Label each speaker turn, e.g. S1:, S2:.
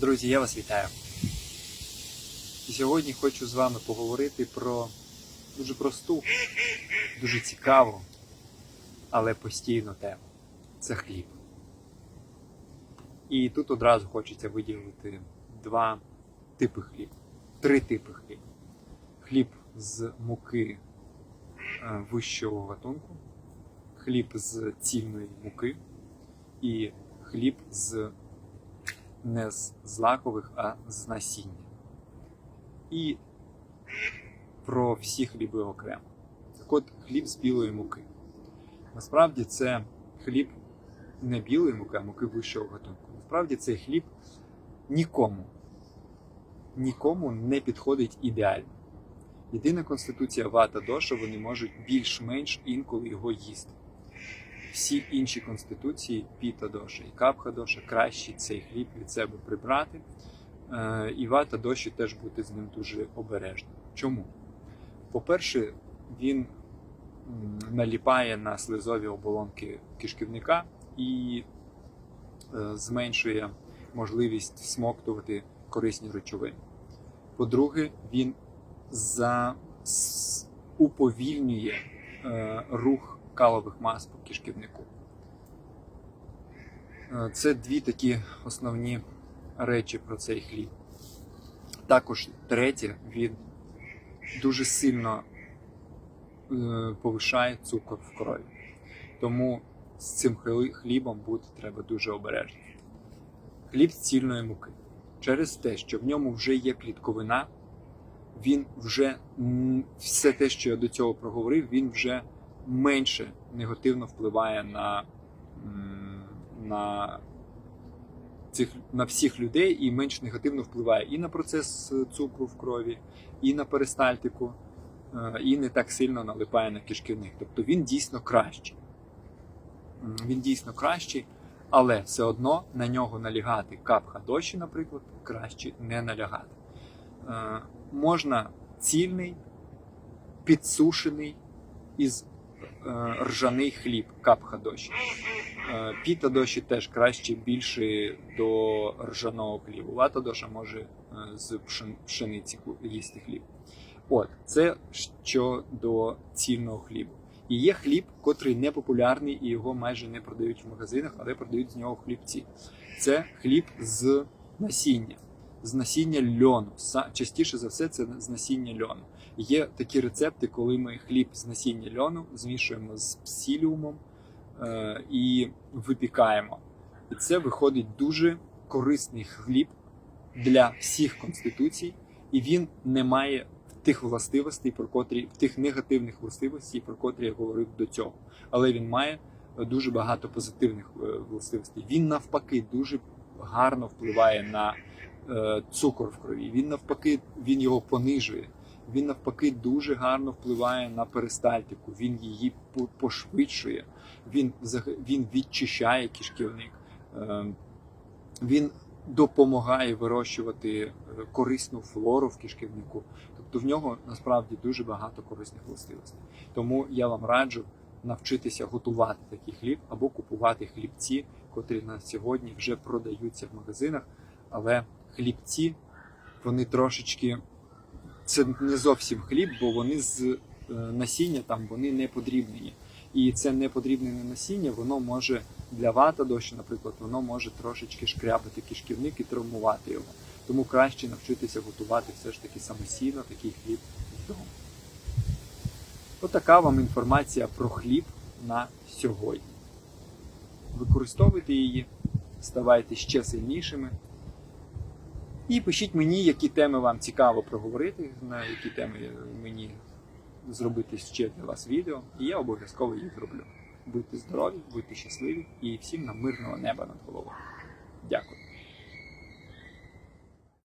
S1: Друзі, я вас вітаю. І сьогодні хочу з вами поговорити про дуже просту, дуже цікаву, але постійну тему це хліб. І тут одразу хочеться виділити два типи хлібу, три типи хлібу. Хліб з муки е, вищого гатунку, хліб з цільної муки і хліб з не з злакових, а з насіння. І про всі хліби окремо. Так от хліб з білої муки. Насправді це хліб не білої муки, а муки вищого гатунку. Насправді цей хліб нікому, нікому не підходить ідеально. Єдина конституція вата доша, вони можуть більш-менш інколи його їсти. Всі інші конституції піта доша і капха доша краще цей хліб від себе прибрати. Е, І вата доші теж бути з ним дуже обережним. Чому? По-перше, він наліпає на слизові оболонки кишківника і е, зменшує можливість всмоктувати корисні речовини. По-друге, він за... уповільнює е, рух калових мас по кишківнику. Е, Це дві такі основні речі про цей хліб. Також третє, він дуже сильно е, повишає цукор в крові. Тому з цим хлібом бути треба дуже обережно. Хліб з цільної муки. Через те, що в ньому вже є клітковина, він вже все те, що я до цього проговорив, він вже менше негативно впливає на, на, цих, на всіх людей і менш негативно впливає і на процес цукру в крові, і на перистальтику, е, і не так сильно налипає на кишківник. Тобто він дійсно кращий. Він дійсно кращий, але все одно на нього налягати капха дощі, наприклад, краще не налягати. Е, Можна цільний, підсушений із ржаний хліб капха доші. Е, Піта доші теж краще більше до ржаного хлібу. Вата доша може е, з пшениці їсти хліб. От, це щодо цільного хлібу. І є хліб, котрий не популярний і його майже не продають в магазинах, але продають з нього хлібці. Це хліб з насіння, з насіння льону. Частіше за все, це з насіння льону. Є такі рецепти, коли ми хліб з насіння льону змішуємо з псіліумом е, і випікаємо. І це виходить дуже корисний хліб для всіх конституцій, і він не має тих властивостей, про котрі тих негативних властивостей, про котрі я говорив до цього. Але він має дуже багато позитивних е, властивостей. Він навпаки дуже гарно впливає на цукор в крові. Він навпаки, він його понижує. Він навпаки дуже гарно впливає на перистальтику. Він її пошвидшує. Він він відчищає кишківник. Е, Він допомагає вирощувати е, корисну флору в кишківнику. Тобто в нього насправді дуже багато корисних властивостей. Тому я вам раджу навчитися готувати такий хліб або купувати хлібці, котрі на сьогодні вже продаються в магазинах. Але хлібці вони трошечки це не зовсім хліб, бо вони з е, насіння там вони не подрібнені. І це не подрібнене насіння, воно може для вата дощі, наприклад, воно може трошечки шкрябати кишківник і травмувати його. Тому краще навчитися готувати все ж таки самостійно такий хліб вдома. Отака вам інформація про хліб на сьогодні. Використовуйте її, ставайте ще сильнішими. І пишіть мені, які теми вам цікаво проговорити, на які теми мені зробити ще для вас відео, і я обов'язково їх зроблю. Будьте здорові, будьте щасливі і всім нам мирного неба над головою. Дякую.